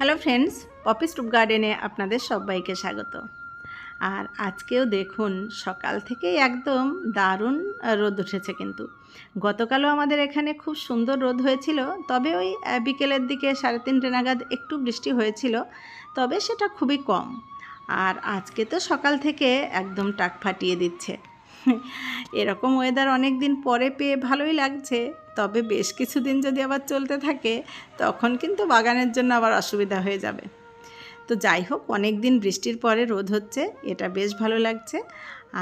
Hello friends, poppy stoop গার্ডেনে আপনাদের সবাইকে স্বাগত। আর আজকেও দেখুন, সকাল থেকেই একদম দারুণ রোদ উঠেছে কিন্তু। গতকালও আমাদের এখানে খুব সুন্দর রোদ হয়েছিল, তবে ওই বিকেলের দিকে সাড়ে তিনটে নাগাদ একটু বৃষ্টি হয়েছিল, তবে সেটা খুবই কম। আর আজকে তো সকাল থেকে একদম টাক ফাটিয়ে দিচ্ছে। এরকম ওয়েদার অনেক দিন পরে পেয়ে ভালোই লাগছে। তবে বেশ কিছুদিন যদি আবার চলতে থাকে, তখন কিন্তু বাগানের জন্য আবার অসুবিধা হয়ে যাবে। তো যাই হোক অনেক দিন বৃষ্টির পরে রোদ হচ্ছে, এটা বেশ ভালো লাগছে।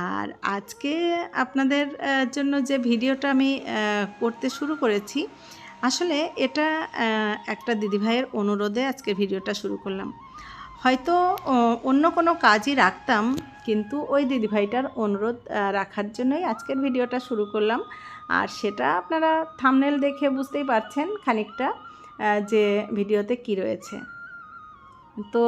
আর আজকে আপনাদের জন্য যে ভিডিওটা আমি করতে শুরু করেছি, আসলে এটা একটা দিদিভাইয়ের অনুরোধে আজকে ভিডিওটা শুরু করলাম। হয়তো অন্য কোনো কাজই রাখতাম, কিন্তু ওই দিদিভাইটার অনুরোধ রাখার জন্যই আজকের ভিডিওটা শুরু করলাম। আর সেটা আপনারা থামনেল দেখে বুঝতেই পারছেন খানিকটা যে ভিডিওতে কি রয়েছে। তো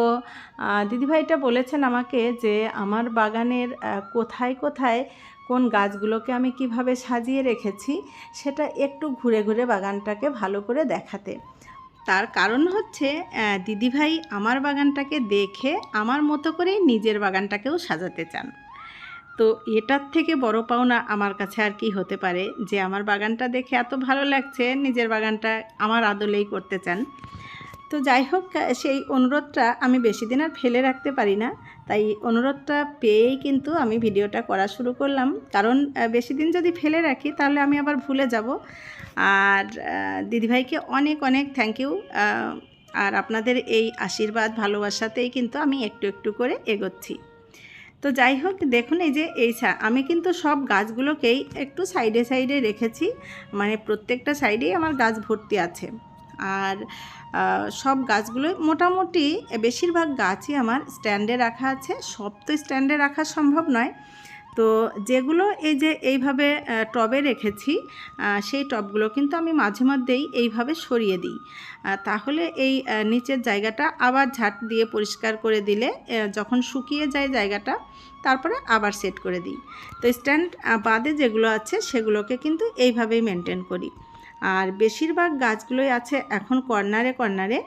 দিদিভাইটা বলেছেন আমাকে যে আমার বাগানের কোথায় কোথায় কোন গাছগুলোকে আমি কীভাবে সাজিয়ে রেখেছি, সেটা একটু ঘুরে ঘুরে বাগানটাকে ভালো করে দেখাতে। তার কারণ হচ্ছে দিদিভাই আমার বাগানটাকে দেখে আমার মতো করেই নিজের বাগানটাকেও সাজাতে চান। তো এটার থেকে বড় পাওনা আমার কাছে আর কি হতে পারে যে আমার বাগানটা দেখে এত ভালো লাগছে, নিজের বাগানটা আমার আদলেই করতে চান। তো যাই হোক, সেই অনুরোধটা আমি বেশি দিন আর ফেলে রাখতে পারি না। তাই অনুরোধটা পেয়েই কিন্তু আমি ভিডিওটা করা শুরু করলাম। কারণ বেশি দিন যদি ফেলে রাখি, তাহলে আমি আবার ভুলে যাব। আর দিদিভাইকে অনেক অনেক থ্যাংক ইউ আর আপনাদের এই আশীর্বাদ ভালোবাসাতেই কিন্তু আমি একটু একটু করে এগোচ্ছি। তো যাই হোক, দেখুন এই যে, এই আমি কিন্তু সব গাছগুলোকেই একটু সাইডে সাইডে রেখেছি মানে প্রত্যেকটা সাইডেই আমার গাছ ভর্তি আছে। আর সব গাছগুলোই মোটামুটি বেশিরভাগ গাছই আমার স্ট্যান্ডে রাখা আছে, সব তো স্ট্যান্ডে রাখা সম্ভব নয়। তো যেগুলো এই যে এইভাবে টবে রেখেছি সেই টবগুলো কিন্তু আমি মাঝে মধ্যেই এইভাবে সরিয়ে দিই। তাহলে এই নিচের জায়গাটা আবার ঝাঁট দিয়ে পরিষ্কার করে দিলে যখন শুকিয়ে যায় জায়গাটা, তারপরে আবার সেট করে দিই। তো স্ট্যান্ড বাদে যেগুলো আছে সেগুলোকে কিন্তু এইভাবেই মেনটেন করি। আর বেশিরভাগ গাছগুলোই আছে এখন কর্নারে কর্নারে,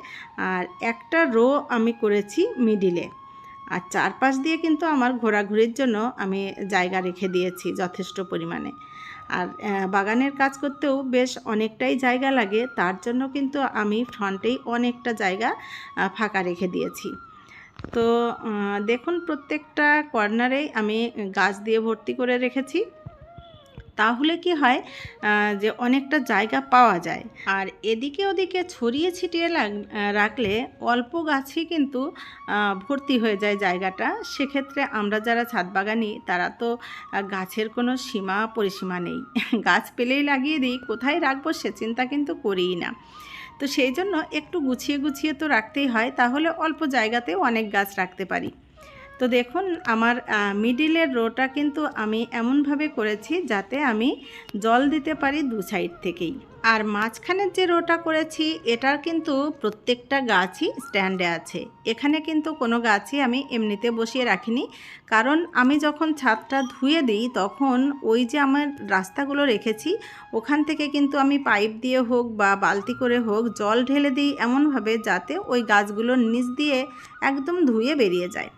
আর একটা রো আমি করেছি মিডিলে। আর চারপাশ দিয়ে কিন্তু আমার ঘোরাঘুরির জন্য আমি জায়গা রেখে দিয়েছি যথেষ্ট পরিমাণে। আর বাগানের কাজ করতেও বেশ অনেকটাই জায়গা লাগে, তার জন্য কিন্তু আমি ফ্রন্টেই অনেকটা জায়গা ফাঁকা রেখে দিয়েছি। তো দেখুন প্রত্যেকটা কর্নারেই আমি গাছ দিয়ে ভর্তি করে রেখেছি। তাহলে কি হয় যে অনেকটা জায়গা পাওয়া যায়। আর এদিকে ওদিকে ছড়িয়ে ছিটিয়ে রাখলে অল্প গাছই কিন্তু ভর্তি হয়ে যায় জায়গাটা। সেক্ষেত্রে আমরা যারা ছাদ বাগানি তারা তো গাছের কোনো সীমা পরিসীমা নেই। গাছ পেলেই লাগিয়ে দিই, কোথায় রাখব সে চিন্তা কিন্তু করিই না। তো সেই জন্য একটু গুছিয়ে গুছিয়ে তো রাখতেই হয়, তাহলে অল্প জায়গাতেও অনেক গাছ রাখতে পারি। তো দেখুন, আমার মিডিলের রোটা কিন্তু আমি এমনভাবে করেছি যাতে আমি জল দিতে পারি দু সাইড থেকেই। আর মাঝখানের যে রোটা করেছি, এটার কিন্তু প্রত্যেকটা গাছই স্ট্যান্ডে আছে। এখানে কিন্তু কোনো গাছই আমি এমনিতে বসিয়ে রাখিনি। কারণ আমি যখন ছাদটা ধুয়ে দিই, তখন ওই যে আমার রাস্তাগুলো রেখেছি, ওখান থেকে কিন্তু আমি পাইপ দিয়ে হোক বা বালতি করে হোক, জল ঢেলে দিই এমনভাবে যাতে ওই গাছগুলোর নিচ দিয়ে একদম ধুয়ে বেরিয়ে যায়।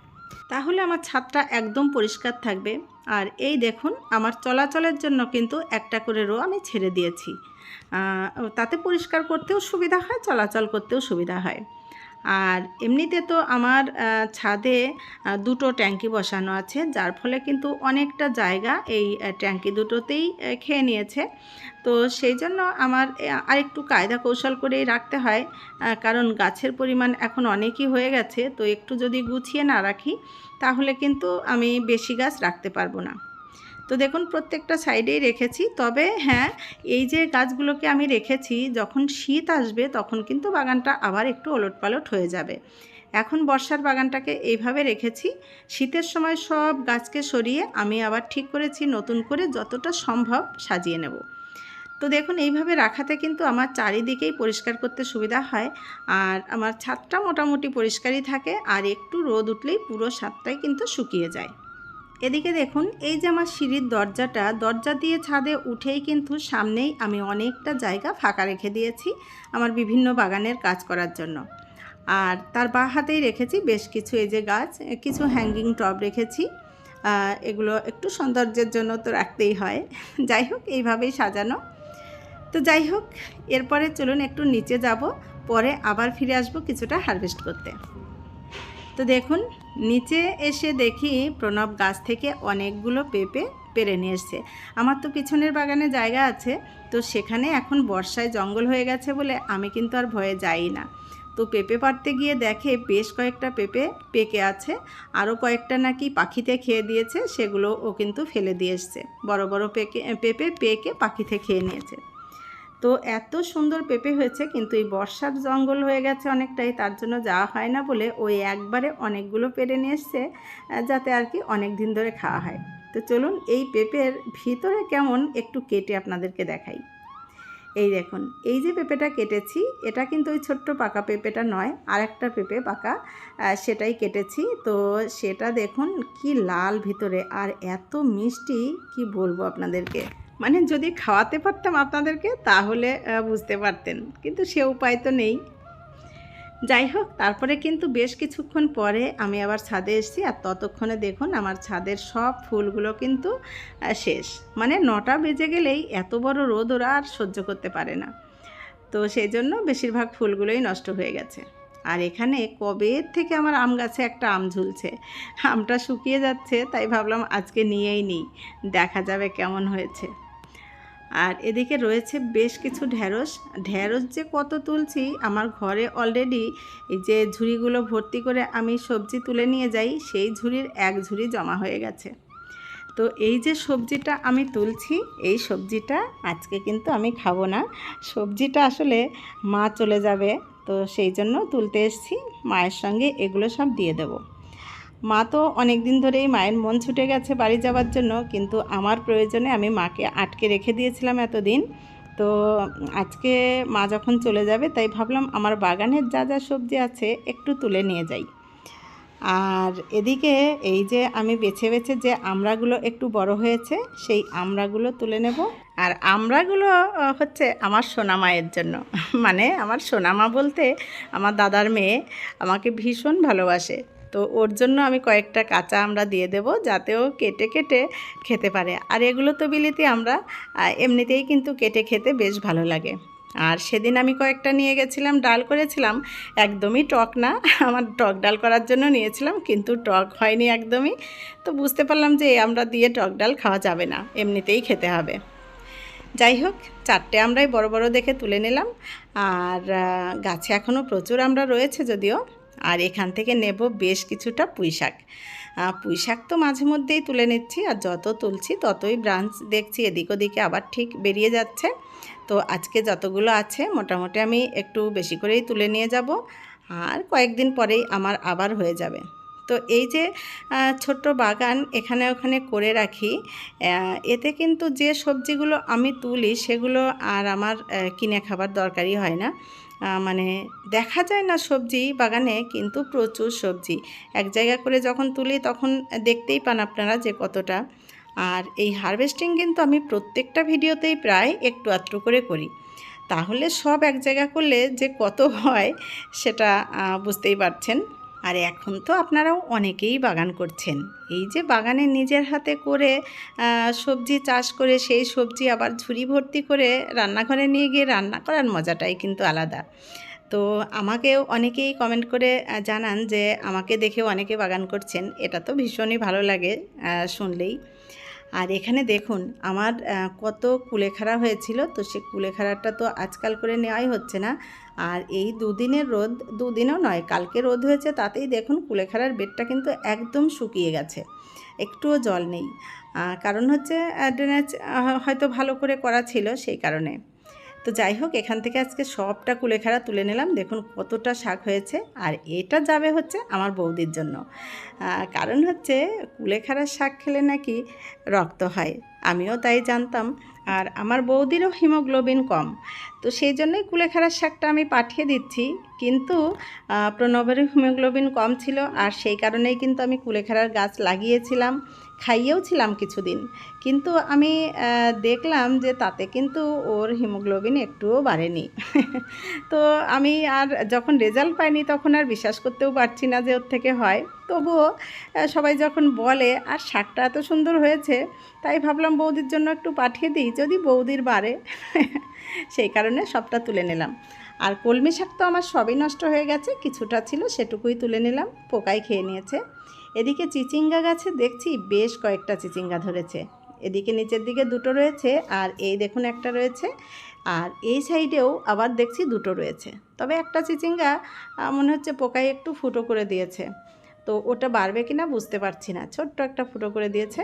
তাহলে আমার ছাদটা একদম পরিষ্কার থাকবে। আর এই দেখুন, আমার চলাচলের জন্য কিন্তু একটা করে রো আমি ছেড়ে দিয়েছি। তাতে পরিষ্কার করতেও সুবিধা হয়, চলাচল করতেও সুবিধা হয়। আর এমনিতে তো আমার ছাদে দুটো ট্যাঙ্কি বসানো আছে, যার ফলে কিন্তু অনেকটা জায়গা এই ট্যাঙ্কি দুটোতেই খেয়ে নিয়েছে। তো সেই জন্য আমার আরেকটু কায়দা কৌশল করেই রাখতে হয় কারণ গাছের পরিমাণ এখন অনেকই হয়ে গেছে, তো একটু যদি গুছিয়ে না রাখি, তাহলে কিন্তু আমি বেশি গাছ রাখতে পারব না। তো দেখুন, প্রত্যেকটা সাইডেই রেখেছি। তবে হ্যাঁ এই যে গাছগুলোকে আমি রেখেছি, যখন শীত আসবে তখন কিন্তু বাগানটা আবার একটু ওলট পালট হয়ে যাবে। এখন বর্ষার বাগানটাকে এইভাবে রেখেছি। শীতের সময় সব গাছকে সরিয়ে আমি আবার ঠিক করেছি, নতুন করে যতটা সম্ভব সাজিয়ে নেব। তো দেখুন, এইভাবে রাখাতে কিন্তু আমার চারিদিকেই পরিষ্কার করতে সুবিধা হয়। আর আমার ছাদটা মোটামুটি পরিষ্কারই থাকে। আর একটু রোদ উঠলেই পুরো ছাদটাই কিন্তু শুকিয়ে যায়। এদিকে দেখুন, এই যে আমার সিঁড়ির দরজাটা, দরজা দিয়ে ছাদে উঠেই কিন্তু সামনেই আমি অনেকটা জায়গা ফাঁকা রেখে দিয়েছি আমার বিভিন্ন বাগানের কাজ করার জন্য। আর তার বা হাতেই রেখেছি বেশ কিছু এই যে গাছ, কিছু হ্যাঙ্গিং টব রেখেছি। এগুলো একটু সৌন্দর্যের জন্য তো রাখতেই হয়। যাই হোক, এইভাবেই সাজানো। তো যাই হোক, এরপরে চলুন একটু নিচে যাব, পরে আবার ফিরে আসব কিছুটা হারভেস্ট করতে। তো দেখুন, নিচে এসে দেখি প্রণব গাছ থেকে অনেকগুলো পেঁপে পেরে নিয়ে এসছে আমার তো পিছনের বাগানে জায়গা আছে, তো সেখানে এখন বর্ষায় জঙ্গল হয়ে গেছে বলে আমি কিন্তু আর ভয়ে যাই না। তো পেঁপে পাড়তে গিয়ে দেখে বেশ কয়েকটা পেঁপে পেকে আছে, আরও কয়েকটা নাকি পাখিতে খেয়ে দিয়েছে, সেগুলো ও কিন্তু ফেলে দিয়ে এসছে। বড় বড় পেকে, পেঁপে পেকে পাখিতে খেয়ে নিয়েছে। তো এত সুন্দর পেঁপে হয়েছে, কিন্তু এই বর্ষার জঙ্গল হয়ে গেছে অনেকটাই, তার জন্য যাওয়া হয় না বলে ওই একবারে অনেকগুলো পেরে নিয়ে এসছে যাতে আর কি অনেক দিন ধরে খাওয়া হয়। তো চলুন এই পেঁপের ভিতরে কেমন একটু কেটে আপনাদেরকে দেখাই। এই দেখুন, এই যে পেঁপেটা কেটেছি, এটা কিন্তু ওই ছোট্ট পাকা পেঁপেটা নয় আর একটা পেঁপে পাকা সেটাই কেটেছি। তো সেটা দেখুন কি লাল ভিতরে, আর এত মিষ্টি, কি বলব আপনাদেরকে? মানে যদি খাওয়াতে পারতাম আপনাদেরকে, তাহলে বুঝতে পারতেন। কিন্তু সে উপায় তো নেই। যাই হোক, তারপরে কিন্তু বেশ কিছুক্ষণ পরে আমি আবার ছাদে এসেছি আর ততক্ষণে দেখুন আমার ছাদের সব ফুলগুলো কিন্তু শেষ। মানে নটা বেজে গেলেই এত বড় রোদ ওরা আর সহ্য করতে পারে না। তো সেই জন্য বেশিরভাগ ফুলগুলোই নষ্ট হয়ে গেছে। আর এখানে কবে থেকে আমার আম গাছে একটা আম ঝুলছে? আমটা শুকিয়ে যাচ্ছে, তাই ভাবলাম আজকে নিয়েই নিই, দেখা যাবে কেমন হয়েছে। আর এদিকে রয়েছে বেশ কিছু ঢ্যাঁড়স ঢ্যাঁড়স যে কত তুলছি, আমার ঘরে অলরেডি যে ঝুড়িগুলো ভর্তি করে আমি সবজি তুলে নিয়ে যাই, সেই ঝুড়ির এক ঝুড়ি জমা হয়ে গেছে। তো এই যে সবজিটা আমি তুলছি, এই সবজিটা আজকে কিন্তু আমি খাব না। সবজিটা আসলে মা চলে যাবে তো সেই জন্য তুলতে এসেছি। মায়ের সঙ্গে এগুলো সব দিয়ে দেব। মা তো অনেক দিন ধরেই মায়ের মন ছুটে গেছে বাড়ি যাওয়ার জন্য, কিন্তু আমার প্রয়োজনে আমি মাকে আটকে রেখে দিয়েছিলাম এতদিন। তো আজকে মা যখন চলে যাবে, তাই ভাবলাম আমার বাগানের যা যা সবজি আছে একটু তুলে নিয়ে যাই। আর এদিকে এই যে আমি বেছে বেছে যে আমড়াগুলো একটু বড় হয়েছে, সেই আমড়াগুলো তুলে নেব। আর আমড়াগুলো হচ্ছে আমার সোনামায়ের জন্য। মানে আমার সোনামা বলতে আমার দাদার মেয়ে আমাকে ভীষণ ভালোবাসে। তো ওর জন্য আমি কয়েকটা কাঁচা আমরা দিয়ে দেব যাতে ও কেটে কেটে খেতে পারে। আর এগুলো তো বিলিতি আমরা এমনিতেই কিন্তু কেটে খেতে বেশ ভালো লাগে। আর সেদিন আমি কয়েকটা নিয়ে গেছিলাম, ডাল করেছিলাম। একদমই টক না, আমার টক ডাল করার জন্য নিয়েছিলাম, কিন্তু টক হয়নি একদমই। তো বুঝতে পারলাম যে আমরা দিয়ে টক ডাল খাওয়া যাবে না, এমনিতেই খেতে হবে। যাই হোক, চারটে আমরাই বড় বড় দেখে তুলে নিলাম। আর গাছে এখনও প্রচুর আমরা রয়েছে যদিও। আর এখান থেকে নেব বেশ কিছুটা পুঁই শাক। পুঁই শাক তো মাঝে মধ্যেই তুলে নিচ্ছি, আর যত তুলছি ততই ব্রাঞ্চ দেখছি, এদিক ওদিকে আবার ঠিক বেরিয়ে যাচ্ছে। তো আজকে যতগুলো আছে মোটামুটি আমি একটু বেশি করেই তুলে নিয়ে যাব। আর কয়েকদিন পরেই আমার আবার হয়ে যাবে। তো এই যে ছোট্ট বাগান এখানে ওখানে করে রাখি এতে কিন্তু যে সবজিগুলো আমি তুলি সেগুলো আর আমার কিনে খাবার দরকারই হয় না। মানে দেখা যায় না সবজি বাগানে, কিন্তু প্রচুর সবজি। এক জায়গা করে যখন তুলি তখন দেখতেই পান আপনারা যে কতটা। আর এই হারভেস্টিং কিন্তু আমি প্রত্যেকটা ভিডিওতেই প্রায় একটু আধটু করে করি। তাহলে সব এক জায়গা করলে যে কত হয় সেটা বুঝতেই পারছেন। আর এখন তো আপনারাও অনেকেই বাগান করছেন। এই যে বাগানে নিজের হাতে করে সবজি চাষ করে, সেই সবজি আবার ঝুড়ি ভর্তি করে রান্নাঘরে নিয়ে গিয়ে রান্না করার মজাটাই কিন্তু আলাদা। তো আমাকেও অনেকেই কমেন্ট করে জানান যে আমাকে দেখেও অনেকে বাগান করছেন। এটা তো ভীষণই ভালো লাগে শুনলেই। আর এখানে দেখুন, আমার কত কুলেখাড়া হয়েছিল, তো সে কুলেখাড়াটা তো আজকাল করে নেওয়াই হচ্ছে না। আর এই দুদিনের রোদ, দুদিনও নয়, কালকে রোদ হয়েছে, তাতেই দেখুন কুলেখাড়ার বেডটা কিন্তু একদম শুকিয়ে গেছে। একটুও জল নেই। কারণ হচ্ছে ড্রেনেজ হয়তো ভালো করে করা ছিল সেই কারণে। তো যাই হোক, এখান থেকে আজকে সবটা কুলেখাড়া তুলে নিলাম। দেখুন কতটা শাক হয়েছে আর এটা যাবে হচ্ছে আমার বৌদির জন্য। কারণ হচ্ছে কুলেখাড়ার শাক খেলে নাকি রক্ত হয়, আমিও তাই জানতাম। আর আমার বৌদিরও হিমোগ্লোবিন কম, তো সেই জন্যই কুলেখাড়ার শাকটা আমি পাঠিয়ে দিচ্ছি। কিন্তু প্রণবের হিমোগ্লোবিন কম ছিল আর সেই কারণেই কিন্তু আমি কুলেখাড়ার গাছ লাগিয়েছিলাম। খাইয়েও ছিলাম কিছুদিন। কিন্তু আমি দেখলাম যে তাতে কিন্তু ওর হিমোগ্লোবিন একটুও বাড়েনি। তো আমি আর যখন রেজাল্ট পাইনি তখন আর বিশ্বাস করতেও পারছি না যে ওর থেকে হয়। তবুও সবাই যখন বলে, আর শাকটা এত সুন্দর হয়েছে, তাই ভাবলাম বৌদির জন্য একটু পাঠিয়ে দিই, যদি বৌদির বাড়ে। সেই কারণে সবটা তুলে নিলাম। আর কলমি শাক তো আমার সবই নষ্ট হয়ে গেছে, কিছুটা ছিল সেটুকুই তুলে নিলাম, পোকাই খেয়ে নিয়েছে। এদিকে চিচিঙ্গা গাছে দেখছি বেশ কয়েকটা চিচিঙ্গা ধরেছে। এদিকে নিচের দিকে দুটো রয়েছে আর এই দেখুন একটা রয়েছে আর এই সাইডেও আবার দেখছি দুটো রয়েছে। তবে একটা চিচিঙ্গা মনে হচ্ছে পোকায় একটু ফুটো করে দিয়েছে। তো ওটা বাড়বে কিনা বুঝতে পারছি না। ছোট্ট একটা ফুটো করে দিয়েছে।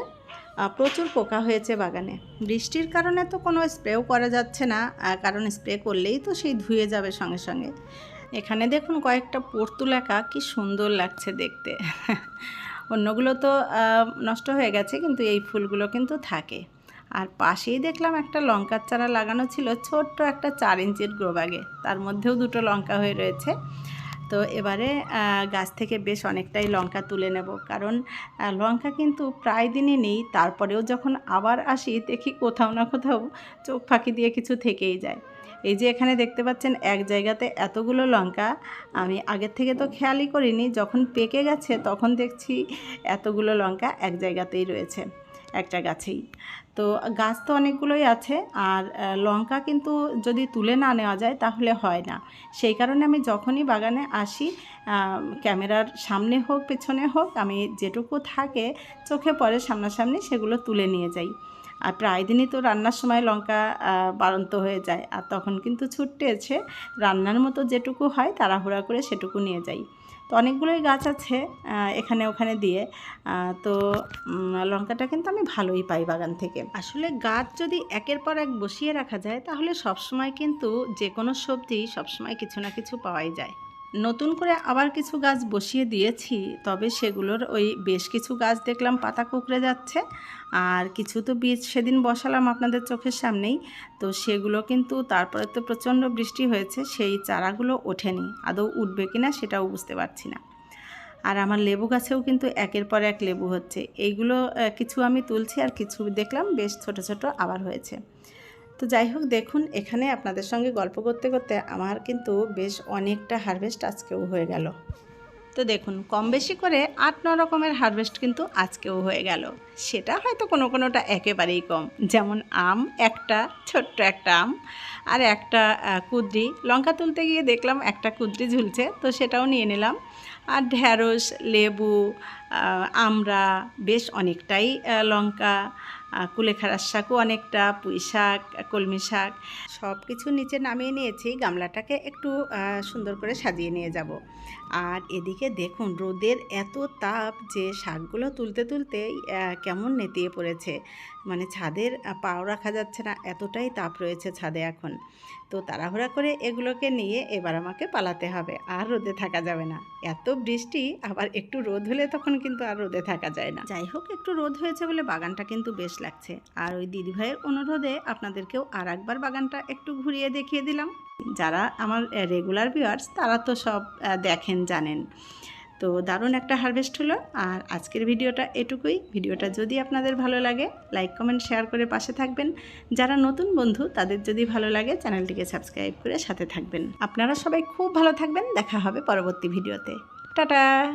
প্রচুর পোকা হয়েছে বাগানে। বৃষ্টির কারণে তো কোনো স্প্রেও করা যাচ্ছে না। কারণ স্প্রে করলেই তো সেই ধুয়ে যাবে সঙ্গে সঙ্গে। এখানে দেখুন কয়েকটা পর্তুলাকা, কি সুন্দর লাগছে দেখতে। অন্যগুলো তো নষ্ট হয়ে গেছে, কিন্তু এই ফুলগুলো কিন্তু থাকে। আর পাশেই দেখলাম একটা লঙ্কার চারা লাগানো ছিল, ছোট্ট একটা চার ইঞ্চির গ্রো ব্যাগে তার মধ্যেও দুটো লঙ্কা হয়ে রয়েছে। তো এবারে গাছ থেকে বেশ অনেকটাই লঙ্কা তুলে নেব। কারণ লঙ্কা কিন্তু প্রায় দিনই নেই, তারপরেও যখন আবার আসি, দেখি কোথাও না কোথাও চোখ ফাঁকি দিয়ে কিছু থেকেই যায়। এই যে এখানে দেখতে পাচ্ছেন এক জায়গাতে এতগুলো লঙ্কা। আমি আগের থেকে তো খেয়ালই করিনি, যখন পেকে গেছে তখন দেখছি এতগুলো লঙ্কা এক জায়গাতেই রয়েছে, একটা গাছেই। তো গাছ তো অনেকগুলোই আছে আর লঙ্কা কিন্তু যদি তুলে না নেওয়া যায় তাহলে হয় না। সেই কারণে আমি যখনই বাগানে আসি ক্যামেরার সামনে হোক, পেছনে হোক, আমি যেটুকু থাকে চোখে পড়ে সামনাসামনি সেগুলো তুলে নিয়ে যাই। আর প্রায় দিনই তো রান্নার সময় লঙ্কা বাড়ন্ত হয়ে যায়। আর তখন কিন্তু ছুটতে এসে রান্নার মতো যেটুকু হয় তাড়াহুড়া করে সেটুকু নিয়ে যাই। তো অনেকগুলোই গাছ আছে এখানে ওখানে দিয়ে। তো লঙ্কাটা কিন্তু আমি ভালোই পাই বাগান থেকে। আসলে গাছ যদি একের পর এক বসিয়ে রাখা যায়, তাহলে সবসময় কিন্তু যে কোনো সবজি সবসময় কিছু না কিছু পাওয়াই যায়। নতুন করে আবার কিছু গাছ বসিয়ে দিয়েছি, তবে সেগুলোর ওই বেশ কিছু গাছ দেখলাম পাতা কুকড়ে যাচ্ছে। আর কিছু তো বীজ সেদিন বসালাম আপনাদের চোখের সামনেই। তো সেগুলো কিন্তু তারপরে তো প্রচণ্ড বৃষ্টি হয়েছে, সেই চারাগুলো ওঠেনি। আদৌ উঠবে কিনা সেটাও বুঝতে পারছি না। আর আমার লেবু গাছেও কিন্তু একের পর এক লেবু হচ্ছে। এইগুলো কিছু আমি তুলছি আর কিছু দেখলাম বেশ ছোট ছোট আবার হয়েছে। তো যাই হোক, দেখুন, এখানে আপনাদের সঙ্গে গল্প করতে করতে আমার কিন্তু বেশ অনেকটা হারভেস্ট আজকেও হয়ে গেল। তো দেখুন, কম বেশি করে আট, ন রকমের হারভেস্ট কিন্তু আজকেও হয়ে গেল। সেটা হয়তো কোনো কোনোটা একেবারেই কম। যেমন আম, একটা, ছোট্ট একটা আম আর একটা কুদ্রি। লঙ্কা তুলতে গিয়ে দেখলাম একটা কুদ্রি ঝুলছে, তো সেটাও নিয়ে নিলাম। আর ঢ্যাঁড়স লেবু আমড়া, বেশ অনেকটাই লঙ্কা কুলেখাড়ার শাকও অনেকটা, পুঁই শাক, কলমি শাক সব কিছু নিচে নামিয়ে নিয়েছি। গামলাটাকে একটু সুন্দর করে সাজিয়ে নিয়ে যাব। আর এদিকে দেখুন, রোদের এত তাপ যে শাকগুলো তুলতে তুলতে কেমন নেতিয়ে পড়েছে। মানে ছাদের পাও রাখা যাচ্ছে না, এতটাই তাপ রয়েছে ছাদে এখন। তো তাড়াহুড়া করে এগুলোকে নিয়ে এবার আমাকে পালাতে হবে, আর রোদে থাকা যাবে না। এত বৃষ্টি, আবার একটু রোদ হলে তখন কিন্তু আর রোদে থাকা যায় না। যাই হোক, একটু রোদ হয়েছে বলে বাগানটা কিন্তু বেশ লাগছে। আর ওই দিদিভাইয়ের অনুরোধে আপনাদেরকেও আর একবার বাগানটা একটু ঘুরিয়ে দেখিয়ে দিলাম। যারা আমার রেগুলার ভিউয়ার্স তারা তো সব দেখেন, জানেন। তো দারুণ একটা হারভেস্ট হলো। আর আজকের ভিডিওটা এটুকুই। ভিডিওটা যদি আপনাদের ভালো লাগে লাইক কমেন্ট শেয়ার করে পাশে থাকবেন। যারা নতুন বন্ধু, তাদের যদি ভালো লাগে, চ্যানেলটিকে সাবস্ক্রাইব করে সাথে থাকবেন। আপনারা সবাই খুব ভালো থাকবেন। দেখা হবে পরবর্তী ভিডিওতে। টাটা!